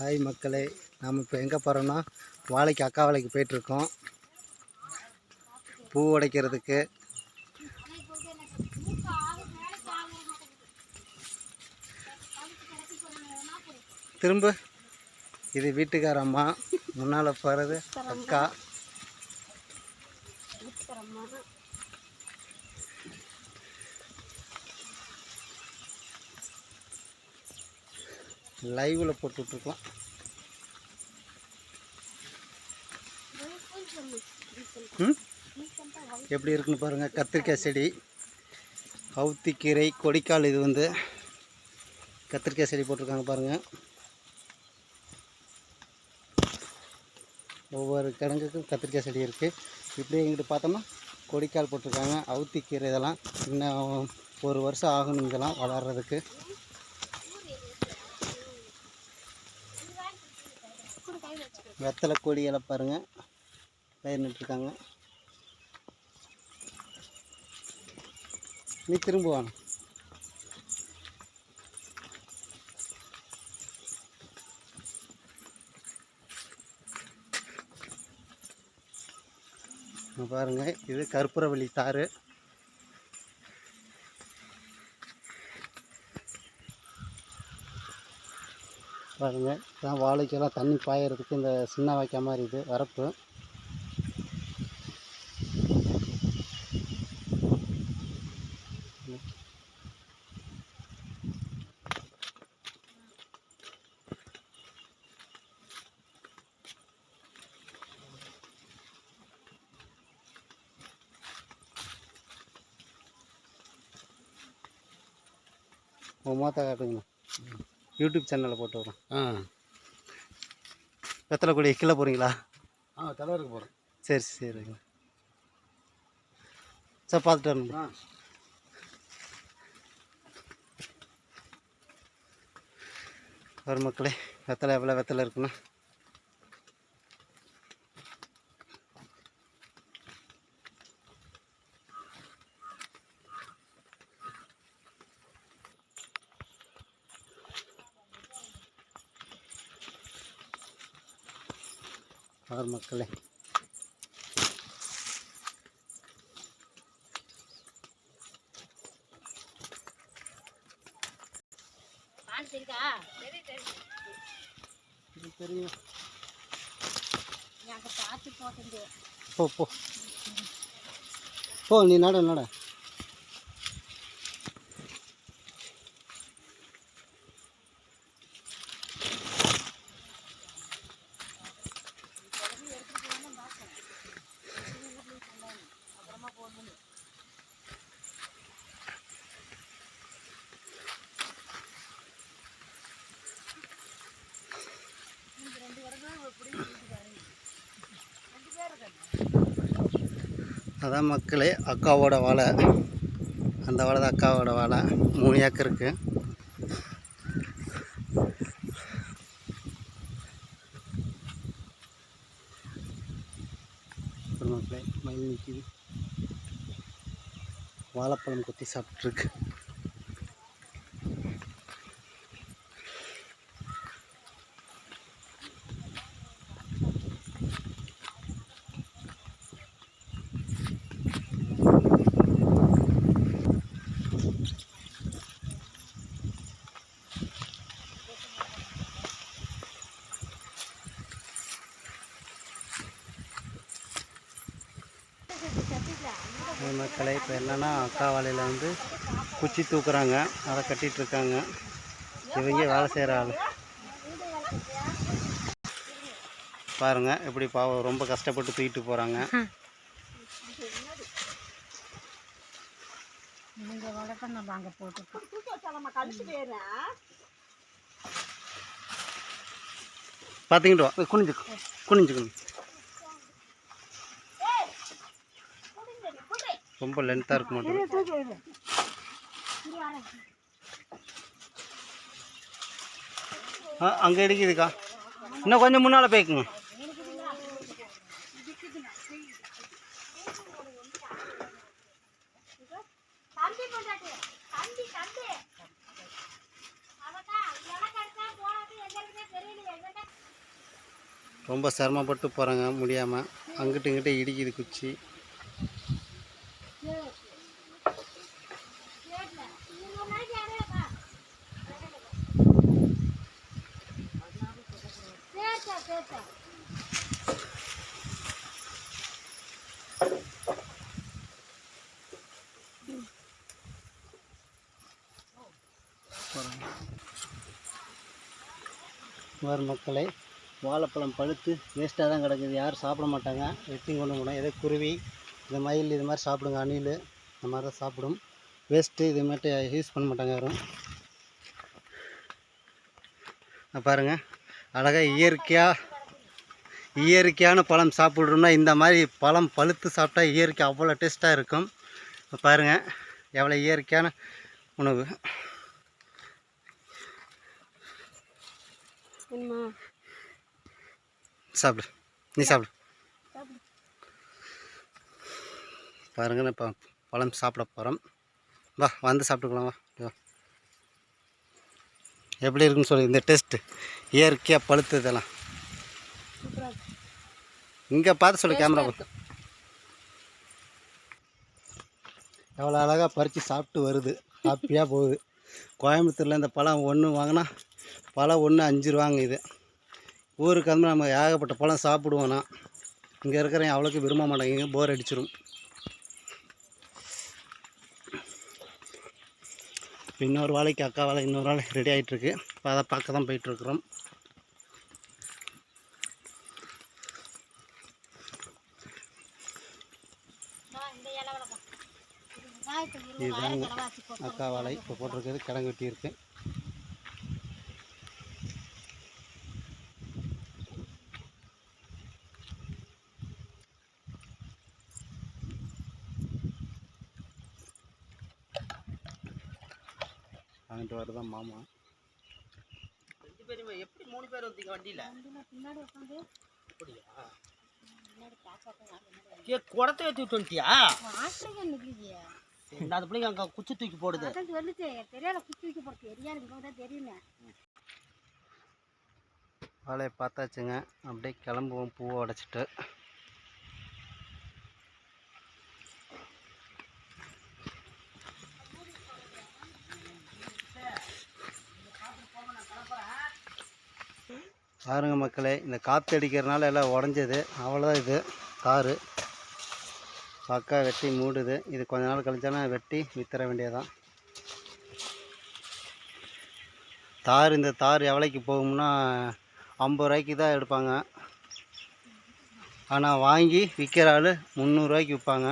Hi மக்களே நாம் இப்போ எங்கே போகிறோம்னா வாழைக்கு அக்கா வாழைக்கு போயிட்டுருக்கோம். பூ உடைக்கிறதுக்கு. திரும்ப இது வீட்டுக்கார அம்மா. முன்னால் போகிறது அக்கா. லைவில் போட்டுட்ருக்கோம். எப்படி இருக்குன்னு பாருங்கள் கத்திரிக்காய் செடி. அவுத்திக்கீரை கொடிக்கால் இது வந்து கத்திரிக்காய் செடி போட்டிருக்காங்க பாருங்கள் ஒவ்வொரு கிழங்குக்கும் கத்திரிக்காய் செடி இருக்குது இப்படியே எங்கிட்ட பார்த்தோம்னா கொடிக்கால் போட்டிருக்காங்க அவுத்திக்கீரை இதெல்லாம். இன்னும் ஒரு வருஷம் ஆகணும் இதெல்லாம் வளர்கிறதுக்கு வெத்தலை கொடியெல்லாம் பாருங்கள் பயிர் நட்டுருக்காங்க. நீ திரும்புவான் பாருங்கள் இது கற்பூரவள்ளி தாறு. பாருங்க. இதான் வாழைக்கெல்லாம் தண்ணி பாயறதுக்கு இந்த சின்ன வாய்க்கா மாதிரி இது வரப்பு. உங்கள் மாத்தா காட்டுங்கண்ணா யூடியூப் சேனலில் போட்டு வரோம் ஆ. வெத்தலை கொடி கீழே போகிறீங்களா ஆ தலைவருக்கு போகிறேன் சரி சரிங்க. சார் பார்த்துட்டு வரணும். ஆ. வரும் மக்களே வெத்தலை எவ்வளோ வெத்தலை இருக்குண்ணா வரும் மக்களே. தெரியும். போ போ. போ நீ நட நட. அதான் மக்களே அக்காவோட வாழை. அந்த வாழை தான் அக்காவோட வாழை. மூணு ஏக்கர் இருக்குது மக்களே மயில் நிற்கிது வாழைப்பழம் கொத்தி சாப்பிட்ருக்கு அது மக்களே இப்போ என்னென்னா அக்கா வாழையில் வந்து குச்சி தூக்குறாங்க. அதை கட்டிட்டு இருக்காங்க இவங்க வேலை செய்கிற ஆள். பாருங்க எப்படி பாவம் ரொம்ப கஷ்டப்பட்டு தூக்கிட்டு போகிறாங்க பார்த்துக்கிட்டு வா குனிஞ்சு குனிஞ்சு குனிஞ்சு ரொம்ப லென்த்தாக இருக்க மாட்டேங்குது ஆ அங்கே இடிக்குதுக்கா. இன்னும் கொஞ்சம் முன்னால் போய்க்குங்க. ரொம்ப சிரமப்பட்டு போகிறாங்க முடியாமல் அங்கிட்டு இங்கிட்டு இடிக்குது குச்சி. வேறு மக்களை வாழைப்பழம் பழுத்து வேஸ்ட்டாக தான் கிடக்குது. யாரும் சாப்பிட மாட்டாங்க. வெட்டி கொண்டு போனோம் ஏதோ குருவி இந்த மயில் இது மாதிரி சாப்பிடுங்க. அணில் இந்த மாதிரி தான் சாப்பிடும். வேஸ்ட்டு இது மாதிரி யூஸ் பண்ண மாட்டாங்க யாரும். பாருங்கள் அழகாக இயற்கையாக இயற்கையான பழம் சாப்பிட்றோம்னா இந்த மாதிரி பழம் பழுத்து சாப்பிட்டா இயற்கை அவ்வளோ டேஸ்ட்டாக இருக்கும். இப்ப பாருங்க எவ்வளோ இயற்கையான உணவு. சாப்பிடு நீ சாப்பிடு. பாருங்க நான் இப்போ பழம் சாப்பிட போகிறோம் வா வந்து சாப்பிட்டுக்கலாம் வா. எப்படி இருக்குன்னு சொல்லி இந்த டெஸ்ட்டு. இயற்கையாக பழுத்ததெல்லாம் இங்கே பார்த்து சொல்லு கேமரா எவ்வளோ அழகாக பறித்து சாப்பிட்டு வருது. ஹாப்பியாக போகுது. கோயம்புத்தூரில் இந்த பழம் ஒன்று வாங்கினா பழம் ஒன்று அஞ்சு ரூபாங்க இது. ஊருக்கு வந்து நம்ம ஏகப்பட்ட பழம் சாப்பிடுவோம்னா இங்கே இருக்கிறவங்க அவ்வளோக்கு விரும்ப மாட்டாங்க போர் அடிச்சிரும். இன்னொரு வாழைக்கு அக்கா வேலை இன்னொரு வாழை ரெடி ஆகிட்டுருக்கு இப்போ அதை பார்க்க தான் போயிட்டுருக்குறோம். இதுதாங்க அக்கா வாழை இப்போ போட்டிருக்கிறது கிடங்கு வெட்டியிருக்கு. வாங்கிட்டு வரதான் மாமா. ரெண்டு பேருமே எப்படி மூணு பேர் வந்தீங்க வண்டியில? பின்னாடி உட்காந்து அப்படியா? ஏ குடத்தை ஏற்றி விட்டு வந்துட்டியா? அந்த பிள்ளைங்க அங்கே குச்சி தூக்கி போடுது. சொல்லுச்சு தெரியாத குச்சி வைக்க போகிறது தெரியாது தான் தெரியுமே வாழையை பார்த்தாச்சுங்க. அப்படியே கிளம்புவோம் பூவை உடச்சிட்டு. பாருங்க மக்களே இந்த காற்று அடிக்கிறனால எல்லாம் உடஞ்சது. அவ்வளோதான் இது. தார் பக்கா வெட்டி மூடுது. இது கொஞ்ச நாள் கழிச்சானா வெட்டி வித்துற வேண்டியதான் தார் இந்த தார் எவ்வளோக்கு போகும்னா ஐம்பது ரூபாய்க்கு தான் எடுப்பாங்க. ஆனால் வாங்கி விற்கிற ஆள் முந்நூறுரூவாய்க்கு விற்பாங்க.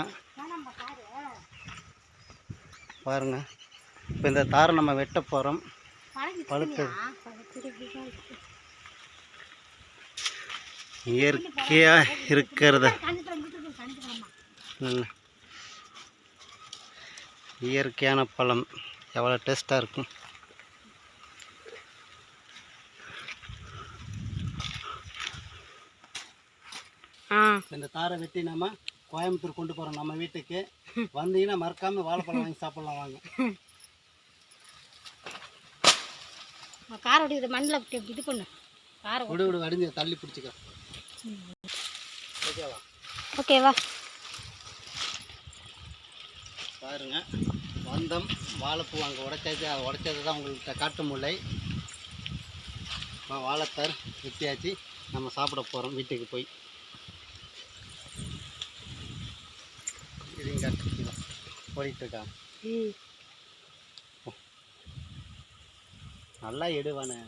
பாருங்கள் இப்போ இந்த தாரை நம்ம வெட்ட போகிறோம் பழுத்து இயற்கையாக இருக்கிறத. இயற்கையான பழம். எவ்வளோ டேஸ்ட்டாக இருக்கும். இந்த தாரை வெட்டி நம்ம கோயம்புத்தூர் கொண்டு போகிறோம் நம்ம வீட்டுக்கு வந்தீங்கன்னா மறக்காமல் வாழைப்பழம் வாங்கி சாப்பிட்லாம் வாங்க. காரை ஓடி மண்ணில் இது பண்ணு. காரை விடு விடு அடிஞ்சு தள்ளி பிடிச்சிக்க. ஓகேவா? ஓகேவா பாருங்க. வந்தம் வாழைப்பூ அங்கே உடைச்சாச்சு அதை உடைச்சது தான் உங்கள்கிட்ட காட்டு முல்லை. வாழைத்தார் வெட்டியாச்சு. நம்ம சாப்பிட போகிறோம் வீட்டுக்கு போய். இது இங்கே ஓடிட்டுருக்கா ம். நல்லா எடுவானே.